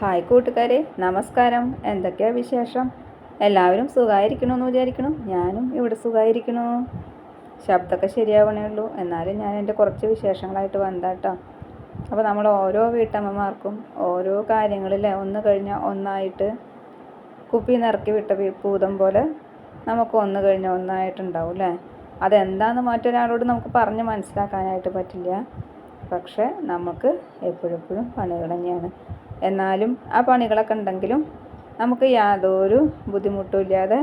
Hi കൂട്ടുകാരെ നമസ്കാരം. എന്തൊക്കെയാ വിശേഷം? എല്ലാവരും സുഖമായിരിക്കണമെന്ന് വിചാരിക്കണം. ഞാനും ഇവിടെ സുഖമായിരിക്കണു ശബ്ദമൊക്കെ ശരിയാവണേ ഉള്ളൂ. എന്നാലും ഞാൻ എന്റെ കുറച്ച് വിശേഷങ്ങളായിട്ട് വന്നതാട്ടോ അപ്പോൾ നമ്മൾ ഓരോ വീട്ടമ്മമാർക്കും ഓരോ കാര്യങ്ങളിലെ ഒന്ന് കഴിഞ്ഞ ഒന്നായിട്ട് കുപ്പി നിറക്കി വിട്ട പൂതം പോലെ നമുക്ക് ഒന്ന് കഴിഞ്ഞ ഒന്നായിട്ടുണ്ടാവും അല്ലേ അതെന്താന്ന് മറ്റൊരാളോട് നമുക്ക് പറഞ്ഞ് മനസ്സിലാക്കാനായിട്ട് പറ്റില്ല. പക്ഷേ നമുക്ക് എപ്പോഴെപ്പോഴും പണികൾ തന്നെയാണ്. എന്നാലും ആ പണികളൊക്കെ ഉണ്ടെങ്കിലും നമുക്ക് യാതൊരു ബുദ്ധിമുട്ടും ഇല്ലാതെ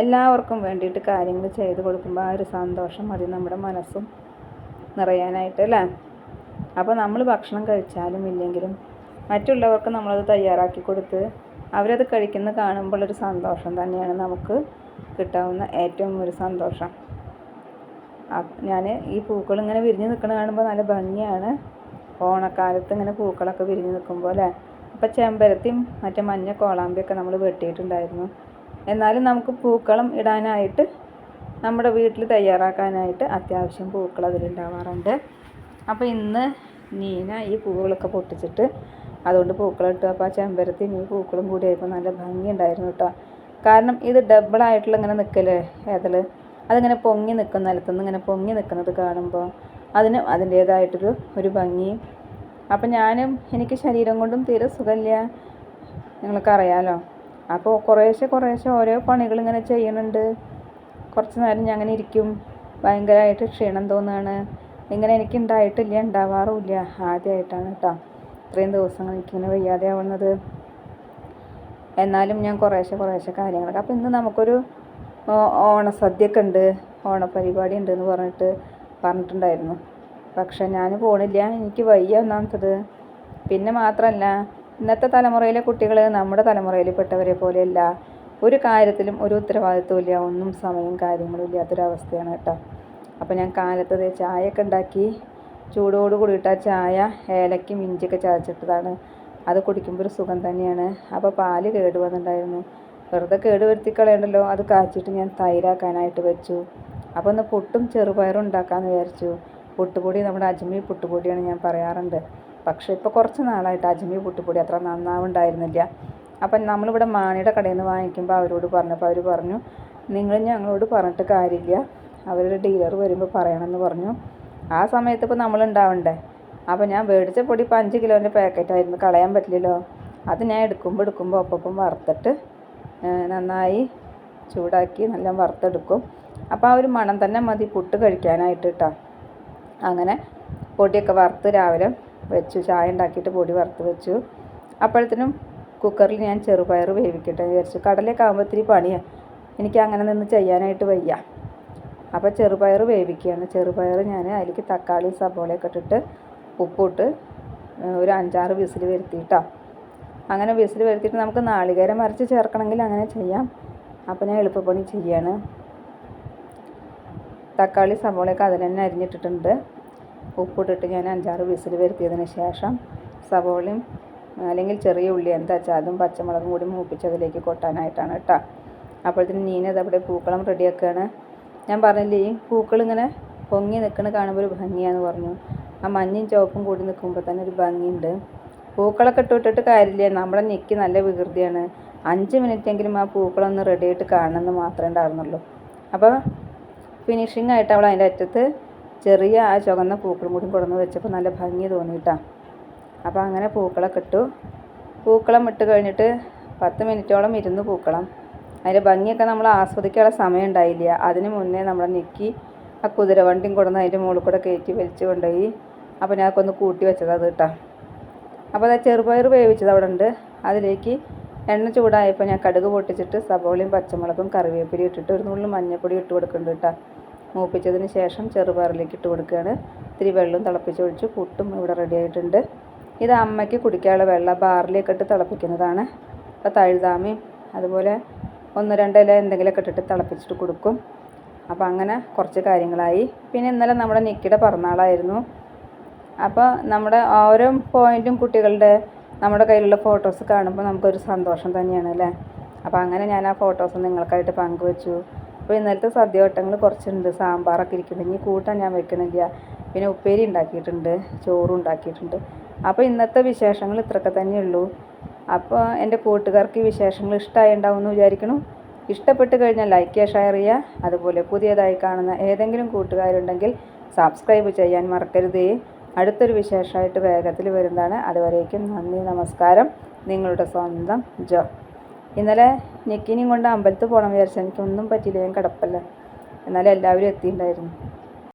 എല്ലാവർക്കും വേണ്ടിയിട്ട് കാര്യങ്ങൾ ചെയ്ത് കൊടുക്കുമ്പോൾ ആ ഒരു സന്തോഷം മതി നമ്മുടെ മനസ്സും നിറയാനായിട്ട് അല്ലേ? അപ്പോൾ നമ്മൾ ഭക്ഷണം കഴിച്ചാലും ഇല്ലെങ്കിലും മറ്റുള്ളവർക്ക് നമ്മളത് തയ്യാറാക്കി കൊടുത്ത് അവരത് കഴിക്കുന്ന കാണുമ്പോൾ ഒരു സന്തോഷം തന്നെയാണ് നമുക്ക് കിട്ടാവുന്ന ഏറ്റവും ഒരു സന്തോഷം. ഞാൻ ഈ പൂക്കൾ ഇങ്ങനെ വിരിഞ്ഞ് നിൽക്കുന്നത് കാണുമ്പോൾ നല്ല ഭംഗിയാണ്. ഓണക്കാലത്ത് ഇങ്ങനെ പൂക്കളൊക്കെ വിരിഞ്ഞ് നിൽക്കുമ്പോൾ അല്ലേ? അപ്പം ചെമ്പരത്തിയും മറ്റേ മഞ്ഞ കോളാമ്പിയൊക്കെ നമ്മൾ വെട്ടിയിട്ടുണ്ടായിരുന്നു. എന്നാലും നമുക്ക് പൂക്കളം ഇടാനായിട്ട് നമ്മുടെ വീട്ടിൽ തയ്യാറാക്കാനായിട്ട് അത്യാവശ്യം പൂക്കൾ അതിലുണ്ടാവാറുണ്ട്. അപ്പോൾ ഇന്ന് നീന ഈ പൂവുകളൊക്കെ പൊട്ടിച്ചിട്ട് അതുകൊണ്ട് പൂക്കളിട്ടു അപ്പോൾ ആ ചെമ്പരത്തിയും ഈ പൂക്കളും കൂടി ആയപ്പോൾ നല്ല ഭംഗിയുണ്ടായിരുന്നു കേട്ടോ. കാരണം ഇത് ഡബിളായിട്ടുള്ള ഇങ്ങനെ നിൽക്കലേ ഏതൽ അതിങ്ങനെ പൊങ്ങി നിൽക്കുന്ന നിലത്തുനിന്ന് ഇങ്ങനെ പൊങ്ങി നിൽക്കുന്നത് കാണുമ്പോൾ അതിന് അതിന്റേതായിട്ടൊരു ഒരു ഭംഗിയും അപ്പം ഞാനും എനിക്ക് ശരീരം കൊണ്ടും തീരെ സുഖമില്ല. നിങ്ങൾക്കറിയാലോ. അപ്പോൾ കുറേശ്ശെ കുറേശ്ശെ ഓരോ പണികളിങ്ങനെ ചെയ്യുന്നുണ്ട്. കുറച്ച് നേരം ഞാൻ അങ്ങനെ ഇരിക്കും. ഭയങ്കരമായിട്ട് ക്ഷീണം തോന്നുകയാണ്. ഇങ്ങനെ എനിക്ക് ഉണ്ടായിട്ടില്ല ഉണ്ടാവാറുമില്ല. ആദ്യമായിട്ടാണ് കേട്ടോ. ഇത്രയും ദിവസങ്ങൾ എനിക്കിങ്ങനെ വയ്യാതെ ആവുന്നത്. എന്നാലും ഞാൻ കുറേശ്ശെ കുറേശ്ശെ കാര്യങ്ങളൊക്കെ. അപ്പോൾ ഇന്ന് നമുക്കൊരു ഓണസദ്യക്കുണ്ട് ഉണ്ട്. ഓണപരിപാടി ഉണ്ട് എന്ന് പറഞ്ഞിട്ട് പറഞ്ഞിട്ടുണ്ടായിരുന്നു. പക്ഷെ ഞാൻ പോണില്ല. എനിക്ക് വയ്യ ഒന്നാമത്തത്. പിന്നെ മാത്രമല്ല ഇന്നത്തെ തലമുറയിലെ കുട്ടികൾ നമ്മുടെ തലമുറയിൽ പെട്ടവരെ പോലെയല്ല. ഒരു കാര്യത്തിലും ഒരു ഉത്തരവാദിത്വം ഇല്ല. ഒന്നും സമയം കാര്യങ്ങളും ഇല്ലാത്തൊരവസ്ഥയാണ് കേട്ടോ. അപ്പോൾ ഞാൻ കാലത്ത് ദേ ചായയൊക്കെ ഉണ്ടാക്കി ചൂടോട് കൂടിയിട്ട് ആ ചായ ഏലക്കും ഇഞ്ചിയൊക്കെ ചതച്ചിട്ടതാണ്. അത് കുടിക്കുമ്പോൾ ഒരു സുഖം തന്നെയാണ്. അപ്പോൾ പാൽ കേട് വന്നിട്ടുണ്ടായിരുന്നു. വെറുതെ കേട് കളയണ്ടല്ലോ. അത് കാച്ചിട്ട് ഞാൻ തൈരാക്കാനായിട്ട് വെച്ചു. അപ്പോൾ ഒന്ന് പുട്ടും ചെറുപയറും ഉണ്ടാക്കാമെന്ന് വിചാരിച്ചു. പുട്ടുപൊടി നമ്മുടെ അജ്മി പുട്ടുപൊടിയാണ് ഞാൻ പറയാറുണ്ട്. പക്ഷേ ഇപ്പോൾ കുറച്ച് നാളായിട്ട് അജ്മി പുട്ടുപൊടി അത്ര നന്നാവുണ്ടായിരുന്നില്ല. അപ്പം നമ്മളിവിടെ മാണിയുടെ കടയിൽ നിന്ന് വാങ്ങിക്കുമ്പോൾ അവരോട് പറഞ്ഞപ്പോൾ അവർ പറഞ്ഞു നിങ്ങൾ ഞങ്ങളോട് പറഞ്ഞിട്ട് കാര്യമില്ല. അവരുടെ ഡീലർ വരുമ്പോൾ പറയണമെന്ന് പറഞ്ഞു. ആ സമയത്ത് ഇപ്പോൾ നമ്മൾ ഉണ്ടാവണ്ടേ അപ്പോൾ ഞാൻ മേടിച്ച പൊടി ഇപ്പോൾ അഞ്ച് കിലോന്റെ പാക്കറ്റായിരുന്നു. കളയാൻ പറ്റില്ലല്ലോ. അത് ഞാൻ എടുക്കുമ്പോൾ എടുക്കുമ്പോൾ ഒപ്പം വറുത്തിട്ട് നന്നായി ചൂടാക്കി നല്ല വറുത്തെടുക്കും. അപ്പോൾ ആ ഒരു മണം തന്നെ മതി പുട്ട് കഴിക്കാനായിട്ട് കേട്ടോ അങ്ങനെ പൊടിയൊക്കെ വറുത്ത് രാവിലെ വെച്ചു. ചായ ഉണ്ടാക്കിയിട്ട് പൊടി വറുത്ത് വെച്ചു. അപ്പോഴത്തേനും കുക്കറിൽ ഞാൻ ചെറുപയർ വേവിക്കട്ടെ വിചാരിച്ചു. കടലയൊക്കെ ആകുമ്പോൾ ഇത്തിരി പണിയാണ് എനിക്ക് അങ്ങനെ നിന്ന് ചെയ്യാനായിട്ട് വയ്യ. അപ്പോൾ ചെറുപയർ വേവിക്കുകയാണ്. ചെറുപയർ ഞാൻ അതിലേക്ക് തക്കാളി സബോളയൊക്കെ ഇട്ടിട്ട് ഉപ്പിട്ട് ഒരു അഞ്ചാറ് വിസിൽ വരുത്തിയിട്ടാണ് അങ്ങനെ വിസിൽ വരുത്തിയിട്ട് നമുക്ക് നാളികേരം അരച്ച് ചേർക്കണമെങ്കിൽ അങ്ങനെ ചെയ്യാം. അപ്പോൾ ഞാൻ എളുപ്പപ്പണി ചെയ്യാണ്. തക്കാളി സവോളയൊക്കെ അതിൽ തന്നെ അരിഞ്ഞിട്ടിട്ടുണ്ട്. ഉപ്പിട്ടിട്ട് ഞാൻ അഞ്ചാറ് വിസിൽ വരുത്തിയതിന് ശേഷം സവോളയും അല്ലെങ്കിൽ ചെറിയ ഉള്ളി എന്താ വെച്ചാൽ അതും പച്ചമുളകും കൂടി മൂപ്പിച്ച് അതിലേക്ക് കൊട്ടാനായിട്ടാണ് കേട്ടോ. അപ്പോഴത്തേനും നീനത് അവിടെ പൂക്കളം റെഡിയാക്കുകയാണ്. ഞാൻ പറഞ്ഞില്ലേ ഈ പൂക്കളിങ്ങനെ പൊങ്ങി നിൽക്കണ കാണുമ്പോൾ ഒരു ഭംഗിയാന്ന് പറഞ്ഞു. ആ മഞ്ഞയും ചുവപ്പും കൂടി നിൽക്കുമ്പോൾ തന്നെ ഒരു ഭംഗിയുണ്ട്. പൂക്കളൊക്കെ ഇട്ടിട്ടിട്ട് കാര്യമില്ല നമ്മുടെ ഞെക്കി നല്ല വികൃതിയാണ്. അഞ്ച് മിനിറ്റെങ്കിലും ആ പൂക്കളൊന്ന് റെഡിയായിട്ട് കാണണമെന്ന് മാത്രമേ ഉണ്ടായിരുന്നുള്ളൂ. അപ്പോൾ ഫിനിഷിംഗ് ആയിട്ട് അവൾ അതിന്റെ അറ്റത്ത് ചെറിയ ആ ചുവന്ന പൂക്കളും കൂടി കൊടുന്ന് വെച്ചപ്പോൾ നല്ല ഭംഗി തോന്നിയിട്ടാ അപ്പോൾ അങ്ങനെ പൂക്കളൊക്കെ ഇട്ടു. പൂക്കളം ഇട്ട് കഴിഞ്ഞിട്ട് പത്ത് മിനിറ്റോളം ഇരുന്ന് പൂക്കളം അതിന്റെ ഭംഗിയൊക്കെ നമ്മൾ ആസ്വദിക്കാനുള്ള സമയം ഉണ്ടായില്ല. അതിന് മുന്നേ നമ്മൾ ഞെക്കി ആ കുതിരവണ്ടിയും കൊടുന്ന് അതിന്റെ മുകളിൽ കൂടെ കയറ്റി വലിച്ചു കൊണ്ടുപോയി. അപ്പോൾ ഞാൻ ഒന്ന് കൂട്ടി വെച്ചത് അത് കേട്ടോ അപ്പോൾ അത് ചെറുപയർ വേവിച്ചത് അവിടെ ഉണ്ട്. അതിലേക്ക് എണ്ണ ചൂടായപ്പോൾ ഞാൻ കടുക് പൊട്ടിച്ചിട്ട് സവോളയും പച്ചമുളകും കറിവേപ്പിലയും ഇട്ടിട്ട് ഒരു നുള്ളു മഞ്ഞൾപ്പൊടി ഇട്ട് കൊടുക്കുന്നുണ്ട് കേട്ടോ. മൂപ്പിച്ചതിന് ശേഷം ചെറുപയറിലേക്ക് ഇട്ട് കൊടുക്കുകയാണ്. ഇത്തിരി വെള്ളം തിളപ്പിച്ചൊഴിച്ച് പുട്ടും ഇവിടെ റെഡി ആയിട്ടുണ്ട്. ഇത് അമ്മയ്ക്ക് കുടിക്കാനുള്ള വെള്ളം ബാറിലേക്ക് ഇട്ട് തിളപ്പിക്കുന്നതാണ്. അപ്പോൾ തഴുതാമയും അതുപോലെ ഒന്ന് രണ്ട് ഇല എന്തെങ്കിലുമൊക്കെ ഇട്ടിട്ട് തിളപ്പിച്ചിട്ട് കൊടുക്കും. അപ്പോൾ അങ്ങനെ കുറച്ച് കാര്യങ്ങളായി. പിന്നെ ഇന്നലെ നമ്മുടെ നിക്കിയുടെ പിറന്നാളായിരുന്നു. അപ്പോൾ നമ്മുടെ ഓരോ പോയിന്റും കുട്ടികളുടെ നമ്മുടെ കയ്യിലുള്ള ഫോട്ടോസ് കാണുമ്പോൾ നമുക്കൊരു സന്തോഷം തന്നെയാണ് അല്ലേ? അപ്പോൾ അങ്ങനെ ഞാൻ ആ ഫോട്ടോസ് നിങ്ങൾക്കായിട്ട് പങ്കുവെച്ചു. അപ്പോൾ ഇന്നലത്തെ സദ്യവട്ടങ്ങൾ കുറച്ചുണ്ട്. സാമ്പാറൊക്കെ ഇരിക്കുന്നുണ്ട്. ഇനി കൂട്ടാൻ ഞാൻ വെക്കണില്ല. പിന്നെ ഉപ്പേരി ഉണ്ടാക്കിയിട്ടുണ്ട്. ചോറും ഉണ്ടാക്കിയിട്ടുണ്ട്. അപ്പോൾ ഇന്നത്തെ വിശേഷങ്ങൾ ഇത്രയൊക്കെ തന്നെയുള്ളൂ അപ്പോൾ എന്റെ കൂട്ടുകാർക്ക് ഈ വിശേഷങ്ങൾ ഇഷ്ടമായി ഉണ്ടാവും എന്ന് വിചാരിക്കണം ഇഷ്ടപ്പെട്ട് കഴിഞ്ഞാൽ ലൈക്ക് ചെയ്യുക ഷെയർ ചെയ്യുക. അതുപോലെ പുതിയതായി കാണുന്ന ഏതെങ്കിലും കൂട്ടുകാരുണ്ടെങ്കിൽ സബ്സ്ക്രൈബ് ചെയ്യാൻ മറക്കരുതേ. അടുത്തൊരു വിശേഷമായിട്ട് വേഗത്തിൽ വരുന്നതാണ്. അതുവരേക്കും നന്ദി നമസ്കാരം. നിങ്ങളുടെ സ്വന്തം ജോ. ഇന്നലെ നെക്കിനിയും കൊണ്ട് അമ്പലത്തിൽ പോകണം വിചാരിച്ചു എനിക്കൊന്നും പറ്റിയില്ല. ഞാൻ കിടപ്പല്ല? എന്നാലും എല്ലാവരും എത്തിയിട്ടുണ്ടായിരുന്നു.